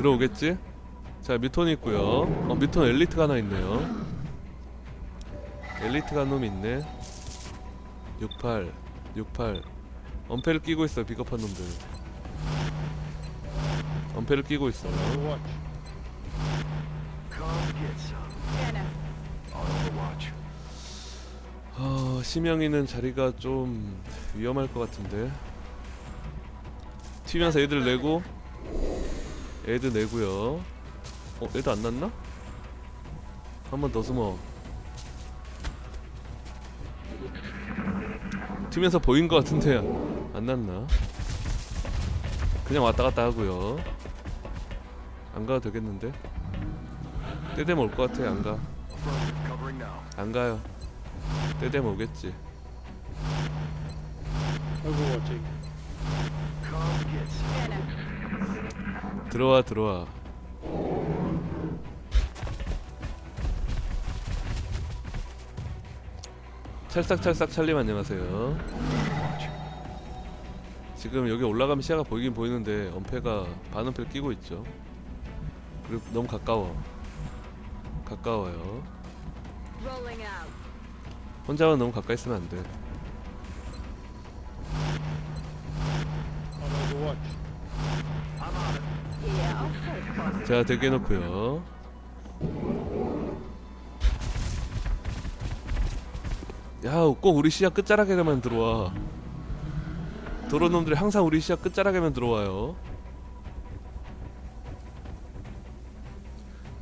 들어오겠지? 자 뮤톤이 있고요 어 뮤톤 엘리트가 하나 있네요 엘리트가 한 놈이 있네 68 68 엄폐를 끼고 있어 비겁한 놈들 엄폐를 끼고 있어 Overwatch. Come get some. Scanner. On Overwatch. 어, 심영이는 자리가 좀 위험할 것 같은데 튀면서 애들 내고 애들 내고요 어 애들 안 났나? 한 번 더 숨어 튀면서 보인 것 같은데 안 났나? 그냥 왔다 갔다 하고요 안 가도 되겠는데? 때 되면 올 것 같아 안 가. 안 가요. 때 되면 오겠지. Overwatching. Come get some. Scanner. 들어와 들어와. 찰싹찰싹 찰림 안녕하세요. 지금 여기 올라가면 시야가 보이긴 보이는데 엄폐가 반엄폐를 끼고 있죠. 그리고 너무 가까워. 가까워요. 혼자만 너무 가까이 있으면 안 돼. On Overwatch. I'm on it. Yeah, I'll take positive. 자 대기해놓고요. 야 꼭 우리 시야 끝자락에만 들어와. 도로 놈들이 항상 우리 시야 끝자락에만 들어와요.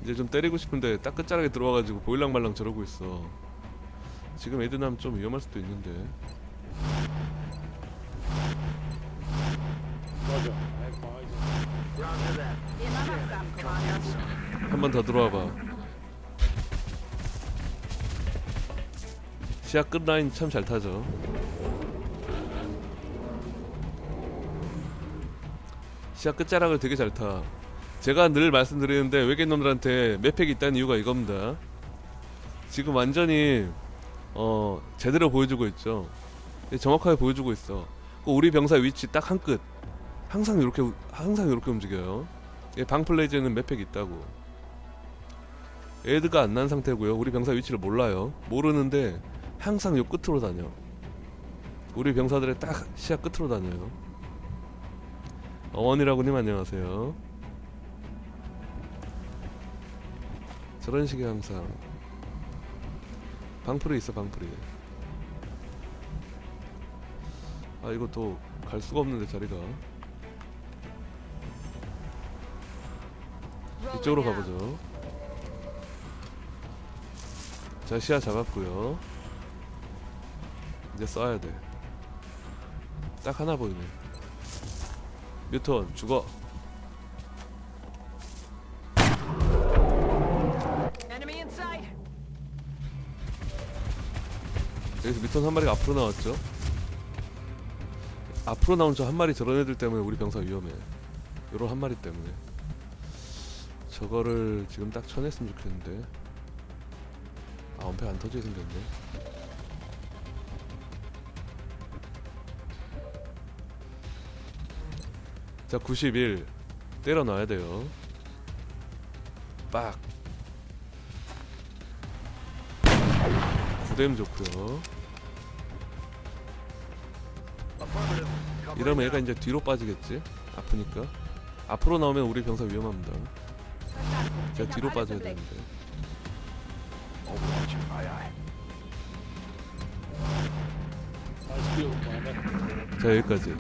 이제 좀 때리고 싶은데 딱 끝자락에 들어와가지고 보일랑말랑 저러고 있어. 지금 나면 좀 위험할 수도 있는데 한 번 더 들어와봐. 시야 끝 라인 참 잘 타죠. 시야 끝자락을 되게 잘타. 제가 늘 말씀드리는데 외계놈들한테 맵팩이 있다는 이유가 이겁니다. 지금 완전히 어 제대로 보여주고 있죠. 정확하게 보여주고 있어. 그 우리 병사 위치 딱한 끝. 항상 이렇게 항상 이렇게 움직여요. 예, 방플레이즈에는 맵팩이 있다고 애드가 안 난 상태고요. 우리 병사 위치를 몰라요. 모르는데 항상 요 끝으로 다녀. 우리 병사들의 딱 시야 끝으로 다녀요. 어원이라고님 안녕하세요. 저런 식의 항상 방풀이 있어 방풀이. 아 이거 또 갈 수가 없는데 자리가 이쪽으로. 가보죠. 자 시야 잡았고요. 이제 써야 돼. 딱 하나 보이네. 뮤턴 죽어. 여기서 뮤턴 한 마리가 앞으로 나왔죠. 앞으로 나온 저 한 마리 저런 애들 때문에 우리 병사 위험해. 요런 한 마리 때문에. 저거를 지금 딱 쳐냈으면 좋겠는데. 아 엄폐 안 터지게 생겼네. 자 91 때려 놔야 돼요. 빡. 구뎀 좋고요. 이러면 얘가. 이제 뒤로 빠지겠지? 아프니까. 앞으로 나오면 우리 병사 위험합니다. 제가 뒤로 빠져야 되는데. 자 여기까지.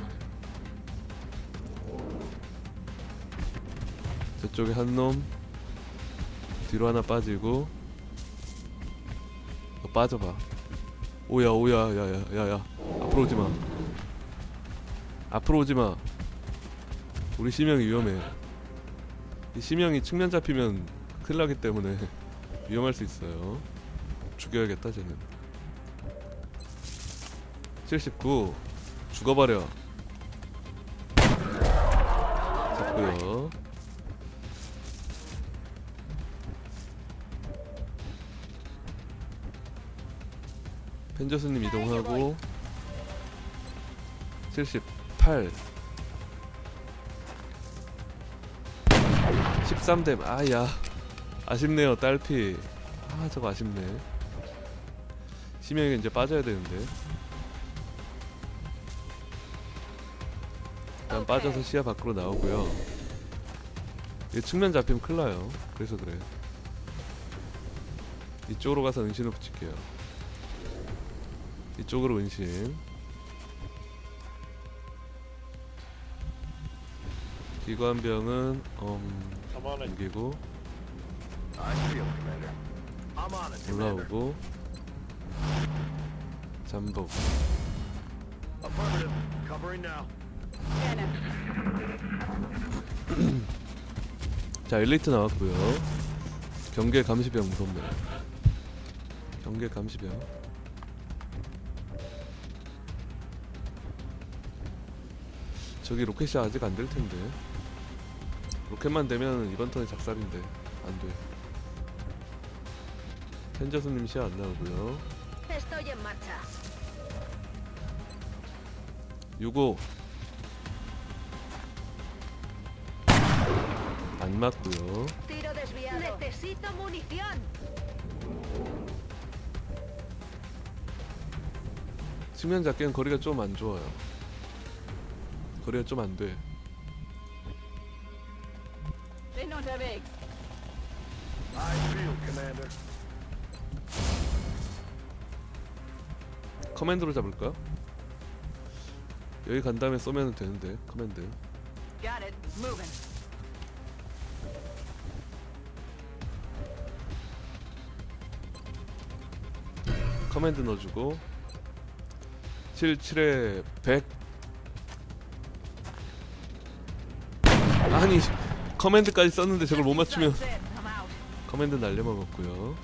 저쪽에 한 놈. 뒤로 하나 빠지고. 너 빠져봐. 오야 오야 야야 야야. 앞으로 오지 마. 앞으로 오지 마. 우리 심형이 위험해. 이 심형이 측면 잡히면 큰일 나기 때문에 위험할 수 있어요. 죽여야겠다 쟤는. 79 죽어버려. 잡고요. 펜저스님 이동하고 78 13댐 아야 아쉽네요 딸피. 아 저거 아쉽네. 심형이 이제 빠져야 되는데. 일단 오케이. 빠져서 시야 밖으로 나오고요. 이게 측면 잡히면 큰일 나요. 그래서 그래. 이쪽으로 가서 은신을 붙일게요. 이쪽으로 은신. 기관병은 음, it. 옮기고 올라오고 잠복. 자 엘리트 나왔고요. 경계 감시병 무섭네. 경계 감시병. 저기 로켓이 아직 안 될 텐데. 로켓만 되면 이번 턴에 작살인데 안돼 펜저스 님 시야 안 나오고요 Estoy en marcha. 65안 맞고요 Tiro desviado. Necesito munición. 측면 잡기엔 거리가 좀 안 좋아요 거리가 좀 안돼. I feel, Commander. 커맨드로 잡을까? 여기 간 다음에 쏘면 되는데 커맨드. 커맨드 넣어주고 77에 100 아니 커맨드까지 썼는데 저걸 못 맞추면. 커맨드 날려먹었고요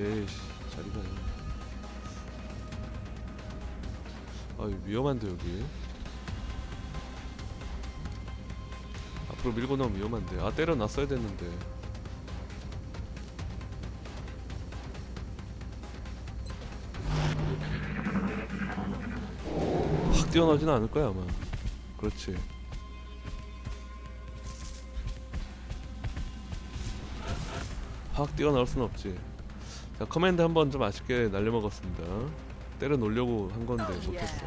에이씨 자리가 아 위험한데 여기? 앞으로 밀고 나오면 위험한데. 아 때려놨어야 됐는데. 확 뛰어나지는 않을 거야 아마. 그렇지. 확 뛰어나올 순 없지 자 커맨드 한 번 좀 아쉽게 날려먹었습니다 때려 놓으려고 한 건데 Oh, 못했어.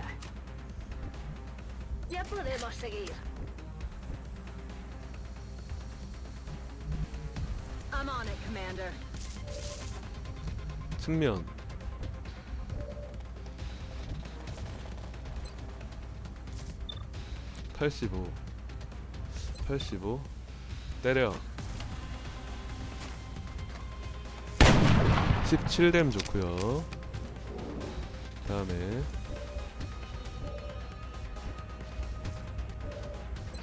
측면 (85) (85) 때려 17뎀 좋고요. 다음에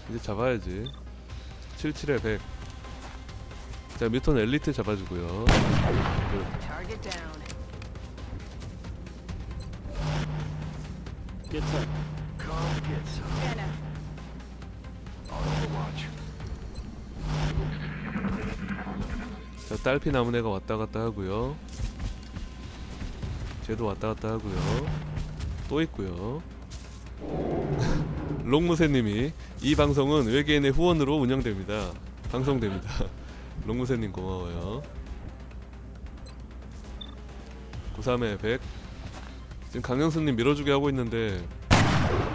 이제 잡아야지. 77에 100 자, 미톤 엘리트 잡아주고요. 그, 자, 딸피 남은 애가 왔다 갔다 하고요. 쟤도 왔다 갔다 하고요. 또 있고요. 롱무새님이 이 방송은 외계인의 후원으로 운영됩니다. 방송됩니다. 롱무새님 고마워요. 93에 100. 지금 강영수님 밀어주게 하고 있는데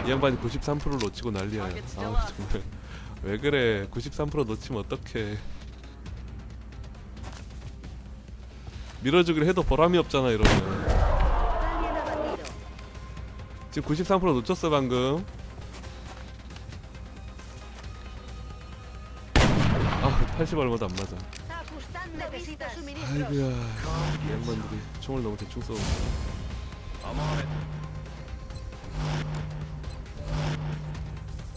이 양반이 93%를 놓치고 난리야. 아 정말 왜 그래? 93% 놓치면 어떡해? 밀어주기를 해도 보람이 없잖아 이러면. 지금 93% 놓쳤어 방금. 아, 80 얼마도 안 맞아. 아이고야. 양반들이 총을 너무 대충 쏘. I'm on it.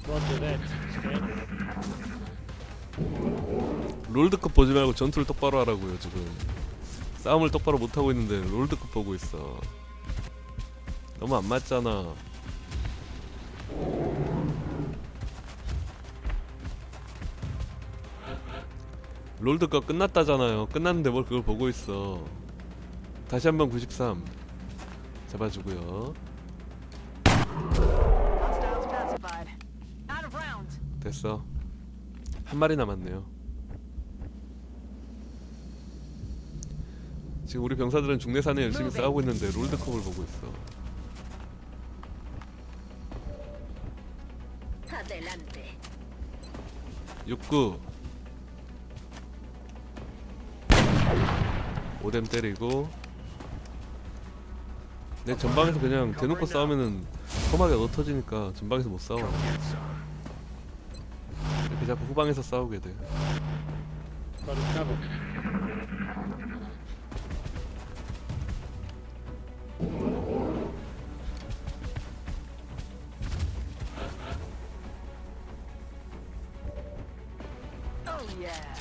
Roger that. Scan. 롤드컵 보지 말고 전투를 똑바로 하라고요 지금. 싸움을 똑바로 못 하고 있는데 롤드컵 보고 있어. 너무 안 맞잖아. 롤드컵 끝났다잖아요. 끝났는데 뭘 그걸 보고 있어. 다시 한번 93 잡아주고요. 됐어. 한 마리 남았네요. 지금 우리 병사들은 중내산에 열심히. 싸우고 있는데 롤드컵을 보고 있어. 69 오뎀 때리고. 내 전방에서 그냥 대놓고 싸우면은 험하게 얻어 터지니까 전방에서 못 싸워. 이렇게 자꾸 후방에서 싸우게 돼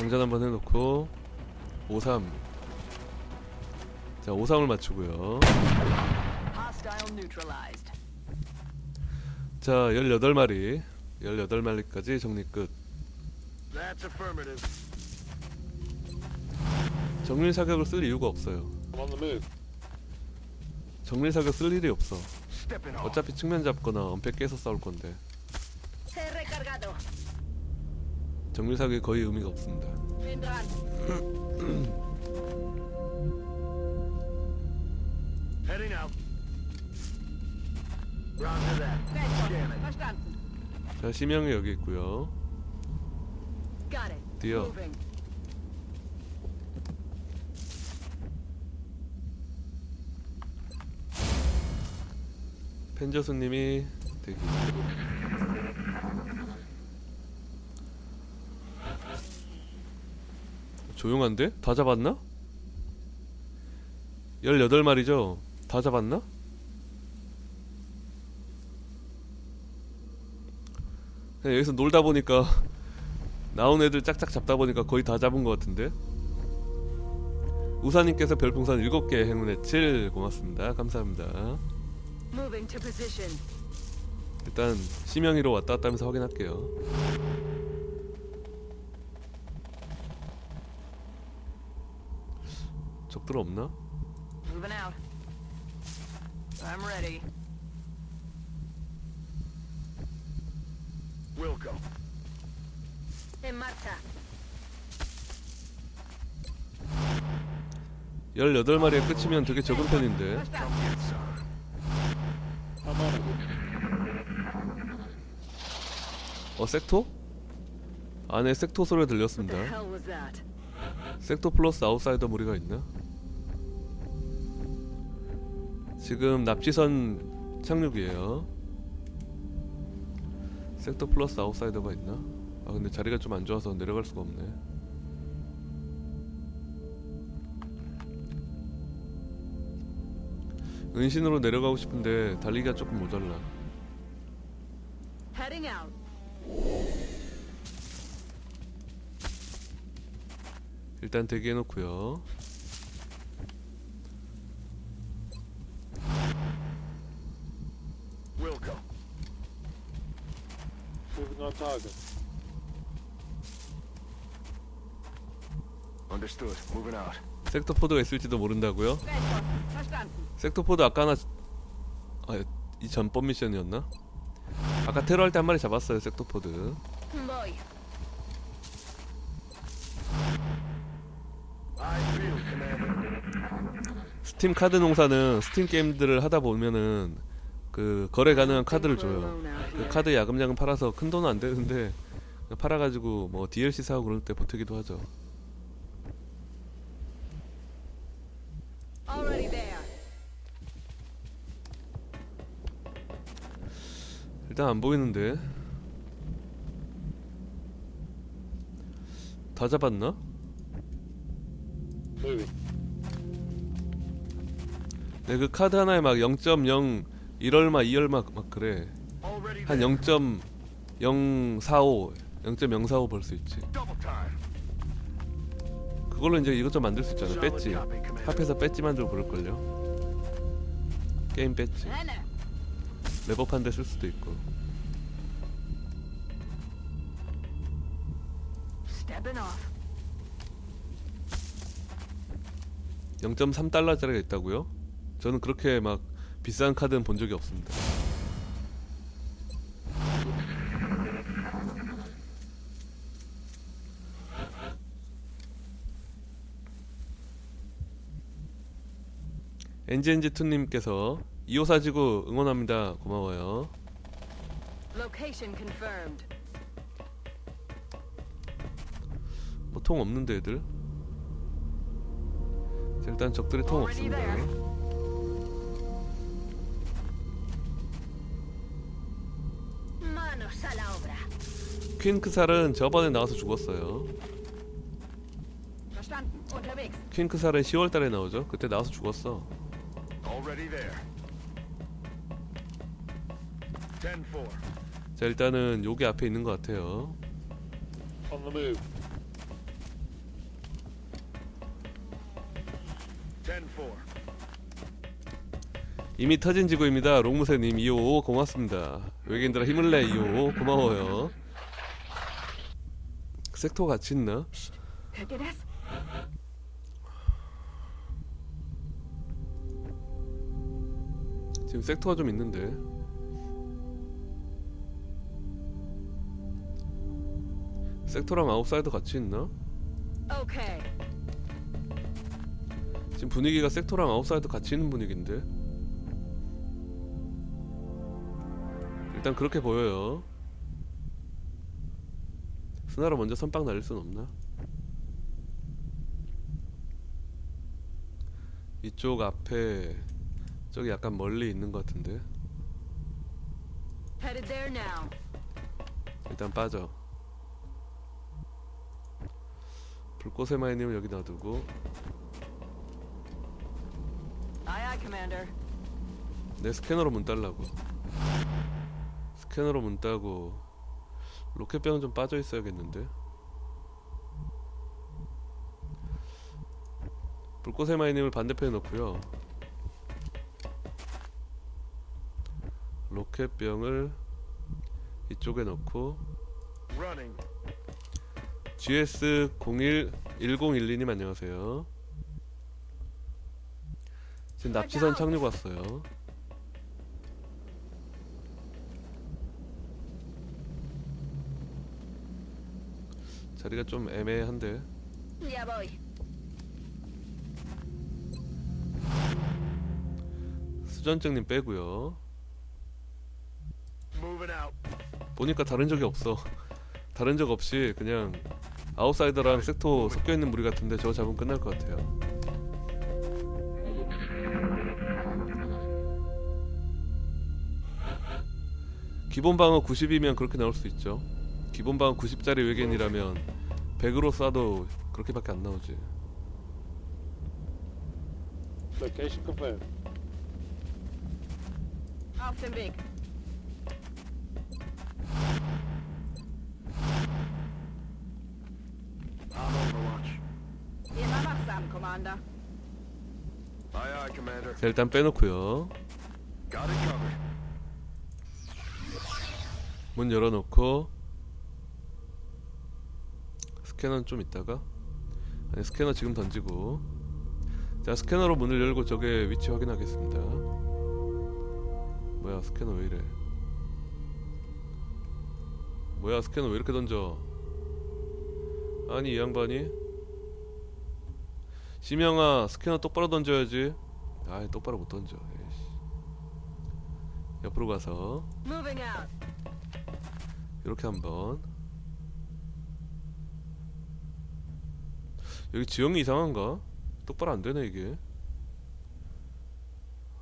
장전 한번 해놓고 53 자 53을 맞추고요 Hostile neutralized. 자 18마리 18마리까지 정리 끝 That's affirmative. 정밀 사격을 쓸 이유가 없어요 I'm on the move. 정밀 사격 쓸 일이 없어. 어차피 측면 잡거나 엄폐 깨서 싸울 건데. 정밀 사격이 거의 의미가 없습니다. 자 심형이 여기 있고요. Moving. 펜저스님이 대기 조용한데? 다 잡았나? 18마리죠? 다 잡았나? 그냥 여기서 놀다 보니까 나온 애들 짝짝 잡다 보니까 거의 다 잡은 것 같은데 우사님께서 별풍선 7개 행운의 7 고맙습니다 감사합니다. 일단 심형이로 왔다 갔다 하면서 확인할게요. 적들 없나? Moving out. I'm ready. Wilco. En marcha. 18마리에 끝이면 되게 적은 편인데 Come get some. 어 섹토? 안에 섹토 소리 What 들렸습니다. the hell was that? 섹토 플러스 아웃사이더 무리가 있나? 지금 납치선 착륙이에요. 섹토 플러스 아웃사이더가 있나? 아 근데 자리가 좀 안 좋아서 내려갈 수가 없네. 은신으로 내려가고 싶은데 달리기가 조금 모자라. 일단 대기해 놓고요. Wilco. Moving on target. Understood. Moving out. 섹터 포드가 있을지도 모른다고요? 섹터 포드 아까 하나 아 이 전법 미션이었나? 아까 테러 할 때 한 마리 잡았어요 섹터 포드. 스팀 카드 농사는 스팀 게임들을 하다 보면은 그 거래 가능한 카드를 줘요. 그. 카드 야금야금 팔아서 큰 돈은 안 되는데 팔아가지고 뭐 DLC 사고 그럴 때 보태기도 하죠. 일단 안 보이는데. 다 잡았나? 네그 카드 하나에 막 0.0 1얼마 2얼마 막 그래. 한 there. 0.045 0.045 벌 수 있지. 그걸로 이제 이것저것 만들 수 있잖아. 배지. 합해서 배지 만들고 그럴걸요. 게임 배지 레버판대 쓸 수도 있고. 0.3달러짜리가 있다고요? 저는 그렇게 막 비싼 카드는 본 적이 없습니다. 엔지엔지투님께서 2호사지구 응원합니다. 고마워요. Location confirmed. 뭐 통 없는데 애들. 자, 일단 적들이 통 Already 없습니다. there. Manos a la obra. 퀸크살은 저번에 나와서 죽었어요. Verstanden. Unterwegs. 퀸크살은 10월달에 나오죠. 그때 나와서 죽었어. 자 일단은 여기 앞에 있는 것 같아요. On the move. 10-4. 이미 터진 지구입니다. 롱무새님 255 고맙습니다. 외계인들아 힘을 내255 고마워요. 섹터 같이 있나? 지금 섹터가 좀 있는데. 섹터랑 아웃사이더 같이 있나? 지금 분위기가 섹터랑 아웃사이더 같이 있는 분위기인데. 일단 그렇게 보여요. 스나로 먼저 선빵 날릴 순 없나? 이쪽 앞에 저기 약간 멀리 있는 것 같은데. 일단 빠져. 불꽃의 마이님을 여기 놔두고. 내 스캐너로 문 딸라고. 스캐너로 문 따고 로켓병은 좀 빠져 있어야겠는데. 불꽃의 마이님을 반대편에 놓고요. 로켓병을 이쪽에 넣고 Running. GS 01 1012님 안녕하세요. 지금 납치선 착륙 왔어요. 자리가 좀 애매한데. 수전증님 빼고요. Moving out. 보니까 다른 적이 없어. 다른 적 없이 그냥 아웃사이더랑 섹터 섞여 있는 무리 같은데 저거 잡으면 끝날 것 같아요. 기본 방어 90이면 그렇게 나올 수 있죠. 기본 방어 90짜리 외계인이라면 100으로 쏴도 그렇게밖에 안 나오지. Location confirmed. Auf dem Weg. Aye, aye, Commander. 자 일단 빼놓고요. Got it covered. 문 열어놓고 스캐너는 좀 있다가? 아니 스캐너 지금 던지고. 자 스캐너로 문을 열고 저게 위치 확인하겠습니다. 뭐야 스캐너 왜 이래? 뭐야 스캐너 왜 이렇게 던져? 아니 이 양반이 심영아 스캐너 똑바로 던져야지 아 똑바로 못 던져 에이씨. 옆으로 가서. 이렇게 한번 여기 지형이 이상한가? 똑바로 안 되네 이게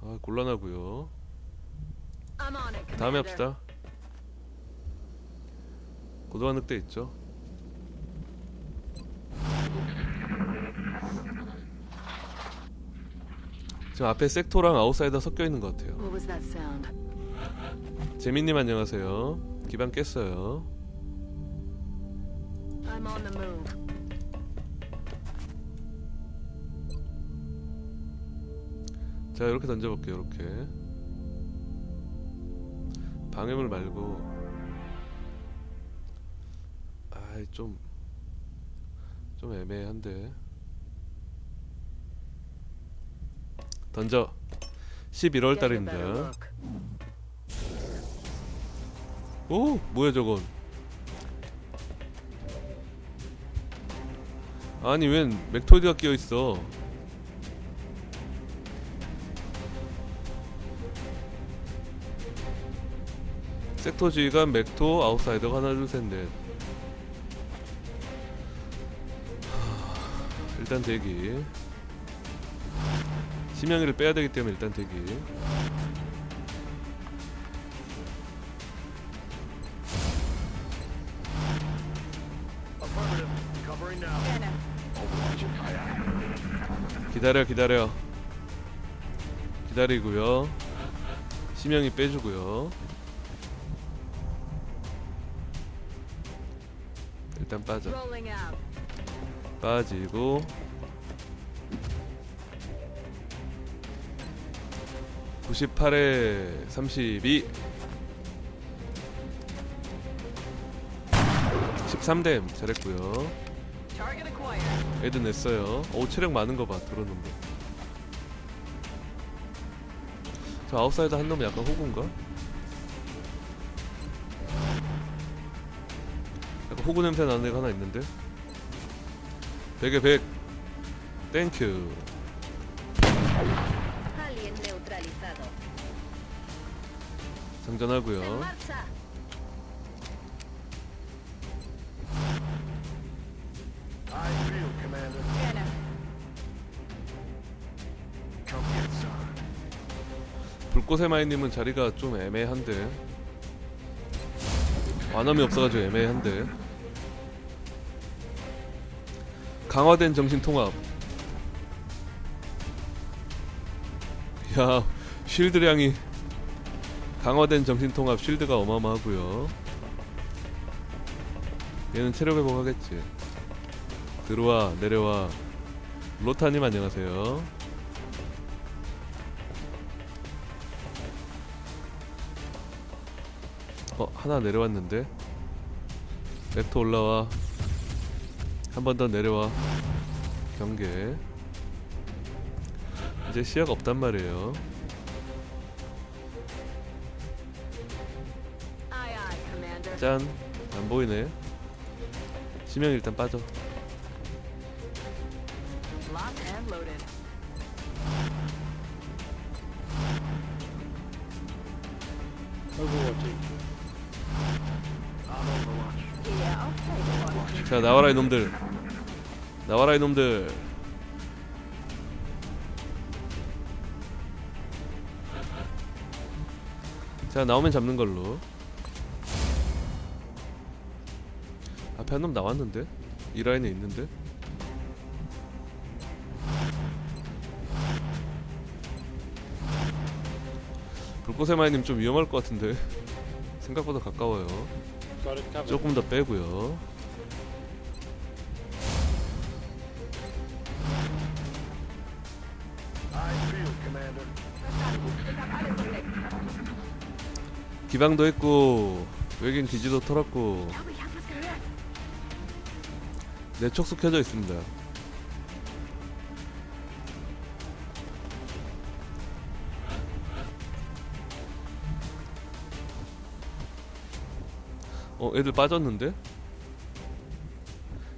아 Commander. 다음에 합시다 고도한 늑대 있죠 지금 앞에 섹토랑 아웃사이더 섞여 있는 것 같아요. What was that sound? 재민님 안녕하세요. 기반 깼어요. I'm on the move. 자 이렇게 던져볼게요 이렇게. 방해물 말고. 아이 좀좀 애매한데 던져. 11월 달입니다. 오, 뭐야 저건? 아니 웬 맥토디가 끼어 있어? 섹터 지휘관 맥토 아웃사이더가 하나 둘 셋 넷. 일단 대기. 심영이를 빼야 되기 때문에 일단 대기. 기다려 기다려 기다리고요 심영이 빼주고요 일단 빠져. 빠지고 (98에 32) 13댐 잘했고요. 애드 냈어요. 오 체력 많은 거봐 들어놓는데. 저 아웃사이드 한 놈은 약간 호구인가? 약간 호구 냄새 나는 애가 하나 있는데. 100에 100 땡큐 장전하고요. 불꽃의 마이님은 자리가 좀 애매한데. 완함이 없어가지고 애매한데. 강화된 정신통합. 야 쉴드량이 강화된 정신통합 쉴드가 어마어마하고요. 얘는 체력 회복하겠지. 들어와 내려와. 로타님 안녕하세요. 어 하나 내려왔는데? 렉터 올라와. 한 번 더 내려와. 경계. 이제 시야가 없단 말이에요 짠 안 보이네 지명 일단 빠져. 자 나와라 이놈들 나와라 이놈들 자 나오면 잡는 걸로 앞에 한 놈 나왔는데 이 라인에 있는데 불꽃의 마이님 좀 위험할 것 같은데 생각보다 가까워요. 조금 더 빼고요. 기방도 했고 외계인 기지도 털었고 내 촉수 켜져 있습니다. 어 애들 빠졌는데?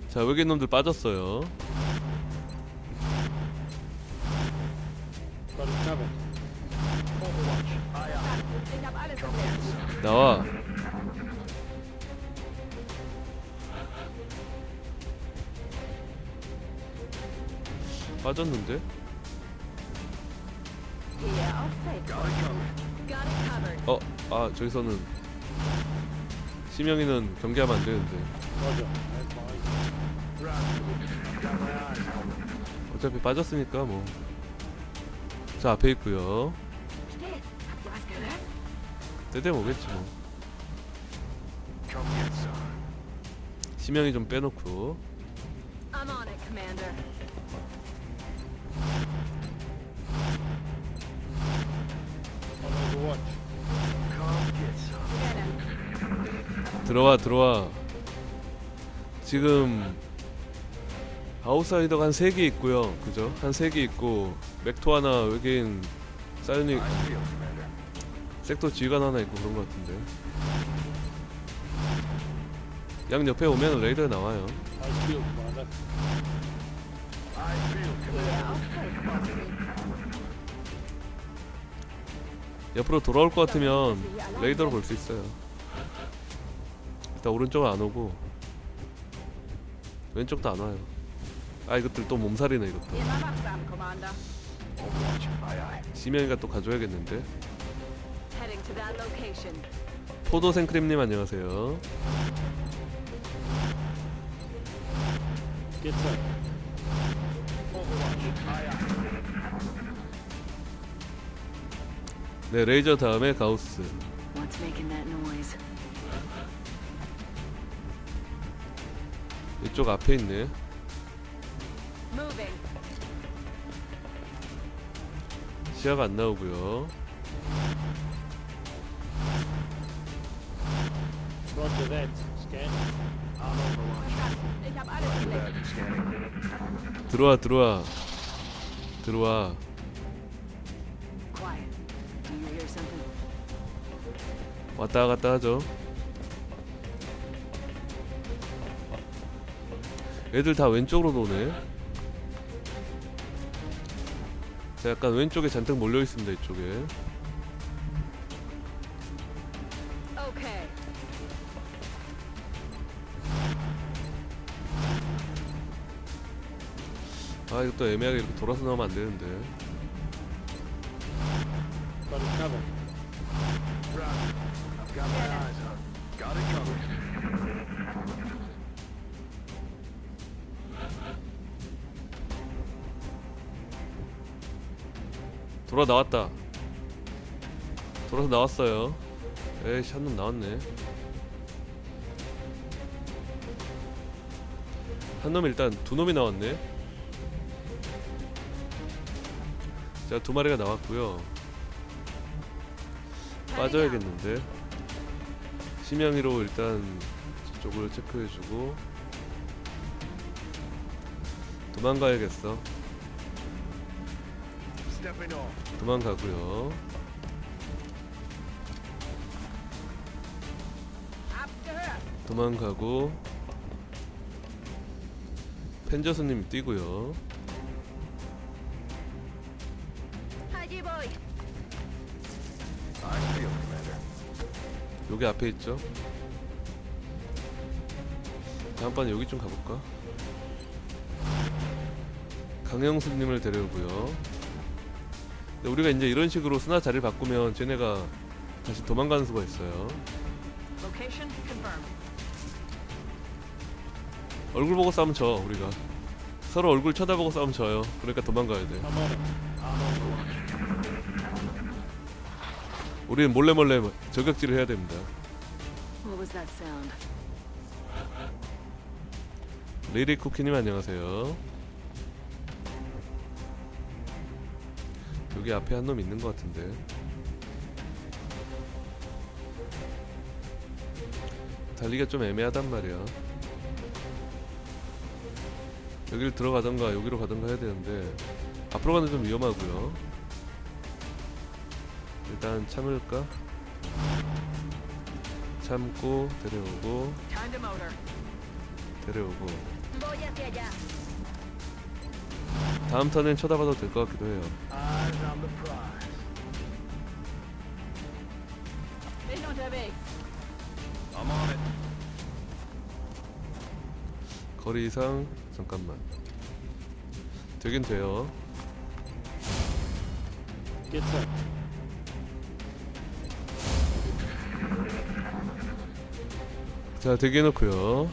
자 외계인 놈들 빠졌어요. It covered. 어, 아 저기서는 심영이는 경계하면 안 되는데. 어차피 빠졌으니까 뭐. 자 앞에 있고요. 때되 오겠지 뭐. 심영이 좀 빼놓고 들어와 들어와. 지금 아웃사이더가 한 3개 있고요. 그죠? 한 3개 있고 맥토 하나 외계인 Commander. 섹터 지휘관 하나 있고 그런 것 같은데. 양 옆에 오면 레이더에 나와요. I feel, 옆으로 돌아올 것 같으면 레이더로 볼 수 있어요. 일단 오른쪽은 안 오고 왼쪽도 안 와요. 아 이것들 또 몸살이네 이것도. 시명이가 또 가져야겠는데. 포도 생크림님 안녕하세요. 네 레이저 다음에 가우스. What's making that noise? 이쪽 앞에 있네. Moving. 시야가 안 나오고요. Roger that. Scan. I'm. 들어와 들어와 들어와. 왔다 갔다 하죠. 애들 다 왼쪽으로 도네. 자, 약간 왼쪽에 잔뜩 몰려 있습니다. 이쪽에. 아, 이거 또 애매하게 이렇게 돌아서 나오면 안 되는데. 돌아 나왔다. 돌아서 나왔어요. 에이씨, 한놈 나왔네. 한놈 일단 두 놈이 나왔네. 자, 두 마리가 나왔고요. 빠져야겠는데. 심양이로 일단 저쪽을 체크해주고 도망가야겠어. 도망가고요. 도망가고 펜저스님 뛰고요. 여기 앞에 있죠. 다음번에 여기 좀 가볼까? 강영수님을 데려오고요. 근데 우리가 이제 이런 식으로 스나 자리를 바꾸면 쟤네가 다시 도망가는 수가 있어요. Location confirmed. 얼굴 보고 싸우면 져 우리가. 서로 얼굴 쳐다보고 싸우면 져요. 그러니까 도망가야 돼. 우리는 몰래 몰래 저격질을 해야 됩니다. What was that sound? 레이리 쿠키님 안녕하세요. 여기 앞에 한 놈 있는 것 같은데. 달리기가 좀 애매하단 말이야. 여기를 들어가던가 여기로 가던가 해야 되는데 앞으로 가는 좀 위험하고요. 일단 참을까? 참고 데려오고. 데려오고. 다음 턴엔 쳐다봐도 될 것 같기도 해요. 거리 이상 잠깐만. 되긴 돼요. 자 되게 해놓고요.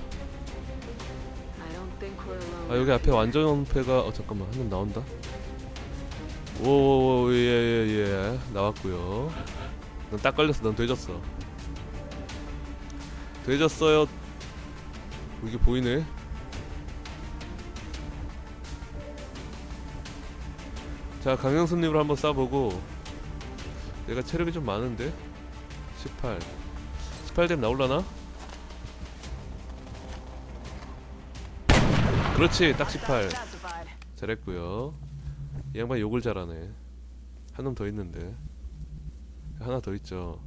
아 여기 앞에 완전 은폐가 어 잠깐만 한놈 나온다. 오예예 예 나왔고요. 넌 딱 걸렸어. 넌 되졌어. 되졌어요. 어, 이게 보이네. 자 강영수님으로 한번 쏴보고 내가 체력이 좀 많은데 18 18 되면 나올라나? 그렇지 딱 18 Classified. 잘했고요. 이 양반 욕을 잘하네. 한 놈 더 있는데. 하나 더 있죠